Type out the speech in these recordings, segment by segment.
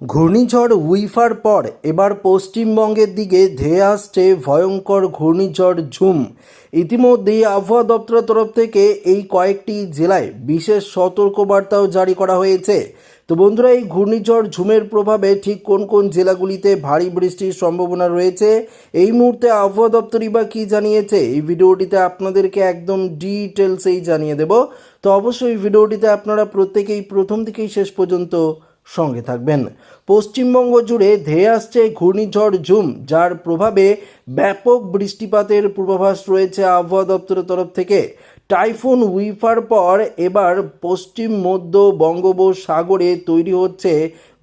ঘূর্ণিঝড় উইফার পর এবার পশ্চিমবঙ্গের দিকে ধেয়ে আসছে ভয়ঙ্কর ঘূর্ণিঝড় ঝুম। ইতিমধ্যেই আবহাওয়া দপ্তরের তরফ থেকে এই কয়েকটি জেলায় বিশেষ সতর্কবার্তাও জারি করা হয়েছে। তো বন্ধুরা, এই ঘূর্ণিঝড় ঝুমের প্রভাবে ঠিক কোন কোন জেলাগুলিতে ভারী বৃষ্টির সম্ভাবনা রয়েছে? এই মুহূর্তে আবহাওয়া দপ্তরই বা কী জানিয়েছে? এই ভিডিওটিতে আপনাদেরকে একদম ডিটেলসেই জানিয়ে দেব। তো অবশ্যই ভিডিওটিতে আপনারা প্রত্যেকেই প্রথম থেকেই শেষ পর্যন্ত সঙ্গে থাকবেন। পশ্চিমবঙ্গ জুড়ে ধেয়ে আসছে ঘূর্ণিঝড় ঝুম, যার প্রভাবে ব্যাপক বৃষ্টিপাতের পূর্বাভাস রয়েছে আবহাওয়া দপ্তরের তরফ থেকে। টাইফুন উইফার পর এবার পশ্চিম, মধ্য বঙ্গোপসাগরে তৈরি হচ্ছে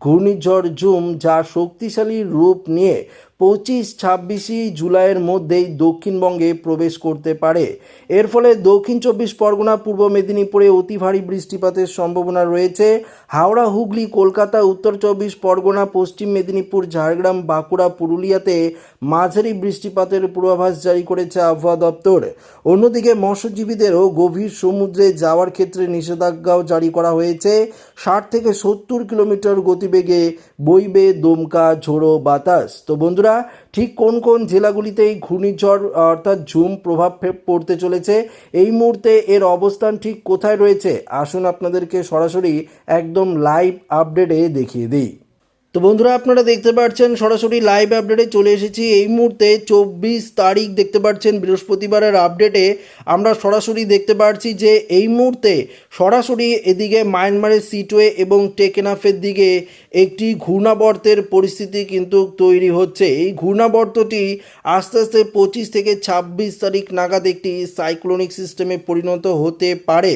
ঘূর্ণিঝড় ঝুম, যা শক্তিশালী রূপ নিয়ে পঁচিশ ছাব্বিশে জুলাইয়ের মধ্যেই দক্ষিণবঙ্গে প্রবেশ করতে পারে। এর ফলে দক্ষিণ চব্বিশ পরগনা, পূর্ব মেদিনীপুরে অতি ভারী বৃষ্টিপাতের সম্ভাবনা রয়েছে। হাওড়া, হুগলি, কলকাতা, উত্তর চব্বিশ পরগনা, পশ্চিম মেদিনীপুর, ঝাড়গ্রাম, বাঁকুড়া, পুরুলিয়াতে মাঝারি বৃষ্টিপাতের পূর্বাভাস জারি করেছে আবহাওয়া দপ্তর। অন্যদিকে মৎস্যজীবীদেরও গভীর সমুদ্রে যাওয়ার ক্ষেত্রে নিষেধাজ্ঞাও জারি করা হয়েছে। ষাট থেকে সত্তর কিলোমিটার গতিবেগে বইবে দমকা, ঝোড়ো বাতাস। তো বন্ধুরা ঠিক কোন কোন জেলাগুলিতে এই ঘূর্ণিঝড়, অর্থাৎ ঝুম প্রভাব পড়তে চলেছে? এই মুহূর্তে এর অবস্থান ঠিক কোথায় রয়েছে? আসুন আপনাদেরকে সরাসরি একদম লাইভ আপডেটে দেখিয়ে দিই। তো বন্ধুরা, আপনারা দেখতে পাচ্ছেন সরাসরি লাইভ আপডেটে চলে এসেছি। এই মুহূর্তে চব্বিশ তারিখ দেখতে পাচ্ছেন, বৃহস্পতিবারের আপডেটে আমরা সরাসরি দেখতে পাচ্ছি যে এই মুহূর্তে সরাসরি এদিকে মায়ানমারের সিটওয়ে এবং টেকেনাফের দিকে একটি ঘূর্ণাবর্তের পরিস্থিতি কিন্তু তৈরি হচ্ছে। এই ঘূর্ণাবর্তটি আস্তে আস্তে পঁচিশ থেকে ছাব্বিশ তারিখ নাগাদ একটি সাইক্লোনিক সিস্টেমে পরিণত হতে পারে।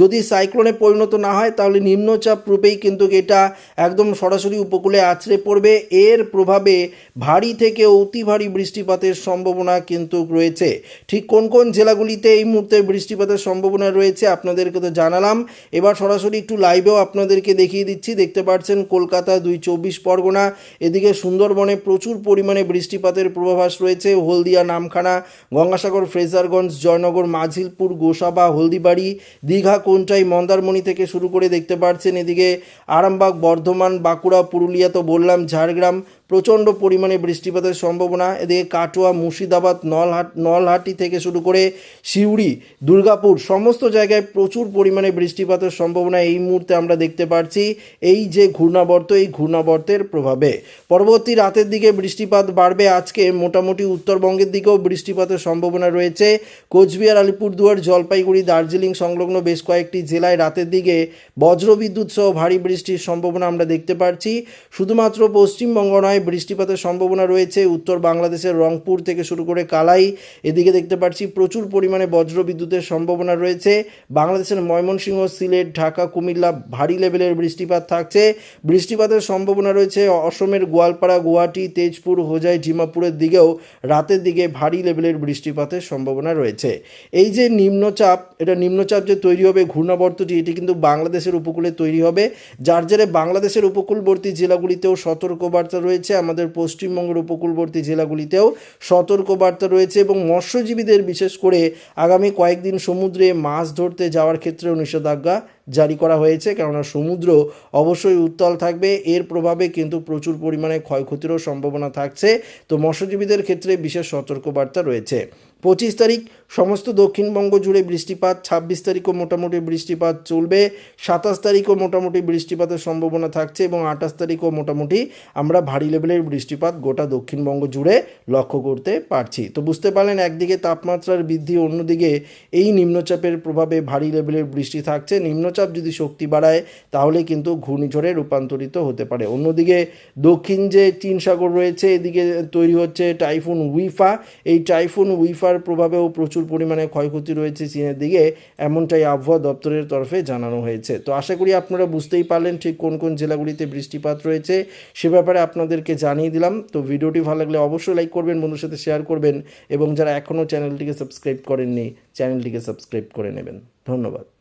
যদি সাইক্লোনে পরিণত না হয়, তাহলে নিম্নচাপ রূপেই কিন্তু এটা একদম সরাসরি উপকূলে আছড়ে পড়বে। এর প্রভাবে ভারী থেকে অতি ভারী বৃষ্টিপাতের সম্ভাবনা কিন্তু রয়েছে। ঠিক কোন কোন জেলাগুলিতে এই মুহূর্তে বৃষ্টিপাতের সম্ভাবনা রয়েছে আপনাদেরকে তো জানালাম। এবার সরাসরি একটু লাইভেও আপনাদেরকে দেখিয়ে দিচ্ছি। দেখতে পাচ্ছেন কলকাতা দুই চব্বিশ পরগনা। এদিকে সুন্দরবনে প্রচুর পরিমাণে বৃষ্টিপাতের পূর্বাভাস রয়েছে। হলদিয়া, নামখানা, গঙ্গাসাগর, ফ্রেজারগঞ্জ, জয়নগর, মাঝিলপুর, গোসাবা, হলদিবাড়ি, দীঘা, কোনটাই, মন্দারমণি থেকে শুরু করে দেখতে পাচ্ছেন। এদিকে আরামবাগ, বর্ধমান, বাঁকুড়া, পুরুলিয়া তো বললাম ঝাড়গ্রাম প্রচণ্ড পরিমাণে বৃষ্টিপাতের সম্ভাবনা। এদিকে কাটোয়া, মুর্শিদাবাদ, নলহাট, নলহাটি থেকে শুরু করে সিউড়ি, দুর্গাপুর সমস্ত জায়গায় প্রচুর পরিমাণে বৃষ্টিপাতের সম্ভাবনা এই মুহূর্তে আমরা দেখতে পাচ্ছি এই যে ঘূর্ণাবর্ত, এই ঘূর্ণাবর্তের প্রভাবে। পরবর্তী রাতের দিকে বৃষ্টিপাত বাড়বে। আজকে মোটামুটি উত্তরবঙ্গের দিকেও বৃষ্টিপাতের সম্ভাবনা রয়েছে। কোচবিহার, আলিপুরদুয়ার, জলপাইগুড়ি, দার্জিলিং সংলগ্ন বেশ কয়েকটি জেলায় রাতের দিকে বজ্রবিদ্যুৎ সহ ভারী বৃষ্টির সম্ভাবনা আমরা দেখতে পাচ্ছি শুধুমাত্র পশ্চিমবঙ্গ নয় বৃষ্টিপাতের সম্ভাবনা রয়েছে। উত্তর বাংলাদেশের রংপুর থেকে শুরু করে কালাই, এদিকে দেখতে পাচ্ছি প্রচুর পরিমাণে বজ্রবিদ্যুতের সম্ভাবনা রয়েছে। বাংলাদেশের ময়মনসিংহ, সিলেট, ঢাকা, কুমিল্লা ভারী লেভেলের বৃষ্টিপাত থাকছে। বৃষ্টিপাতের সম্ভাবনা রয়েছে অসমের গোয়ালপাড়া, গুয়াহাটি, তেজপুর, হোজাই, ডিমাপুরের দিকেও রাতের দিকে ভারী লেভেলের বৃষ্টিপাতের সম্ভাবনা রয়েছে। এই যে নিম্নচাপ, এটা নিম্নচাপ যে তৈরি হবে, ঘূর্ণাবর্তটি, এটি কিন্তু বাংলাদেশের উপকূলে তৈরি হবে। যার জেরে বাংলাদেশের উপকূলবর্তী জেলাগুলিতেও সতর্কবার্তা রয়েছে। আমাদের পশ্চিমবঙ্গের উপকূলবর্তী জেলাগুলিতেও সতর্কবার্তা রয়েছে এবং মৎস্যজীবীদের বিশেষ করে আগামী কয়েকদিন সমুদ্রে মাছ ধরতে যাওয়ার ক্ষেত্রেও নিষেধাজ্ঞা জারি করা হয়েছে, কেননা সমুদ্র অবশ্যই উত্তাল থাকবে। এর প্রভাবে কিন্তু প্রচুর পরিমাণে ক্ষয়ক্ষতিরও সম্ভাবনা থাকছে। তো মৎস্যজীবীদের ক্ষেত্রে বিশেষ সতর্কবার্তা রয়েছে। পঁচিশ তারিখ, সমস্ত দক্ষিণবঙ্গ জুড়ে বৃষ্টিপাত, ছাব্বিশ তারিখও মোটামুটি বৃষ্টিপাত চলবে। সাতাশ তারিখও মোটামুটি বৃষ্টিপাতের সম্ভাবনা থাকছে এবং আঠাশ তারিখও মোটামুটি আমরা ভারী লেভেলের বৃষ্টিপাত গোটা দক্ষিণবঙ্গ জুড়ে লক্ষ্য করতে পারছি। তো বুঝতে পারলেন, একদিকে তাপমাত্রার বৃদ্ধি, অন্যদিকে এই নিম্নচাপের প্রভাবে ভারী লেভেলের বৃষ্টি থাকছে। নিম্নচাপ যদি শক্তি বাড়ায়, তাহলে কিন্তু ঘূর্ণিঝড়ে রূপান্তরিত হতে পারে। অন্যদিকে দক্ষিণ যে চীন সাগর রয়েছে, এদিকে তৈরি হচ্ছে টাইফুন উইফা। এই টাইফুন উইফার প্রভাবেও প্রচুর পরিমাণে ক্ষয়ক্ষতি রয়েছে চীনের দিকে, এমনটাই আবহাওয়া দপ্তরের তরফে জানানো হয়েছে। তো আশা করি আপনারা বুঝতেই পারলেন ঠিক কোন কোন জেলাগুলিতে বৃষ্টিপাত রয়েছে, সে ব্যাপারে আপনাদেরকে জানিয়ে দিলাম। তো ভিডিওটি ভালো লাগলে অবশ্যই লাইক করবেন বন্ধুর সাথে শেয়ার করবেন, এবং যারা এখনও চ্যানেলটিকে সাবস্ক্রাইব করেননি, চ্যানেলটিকে সাবস্ক্রাইব করে নেবেন। ধন্যবাদ।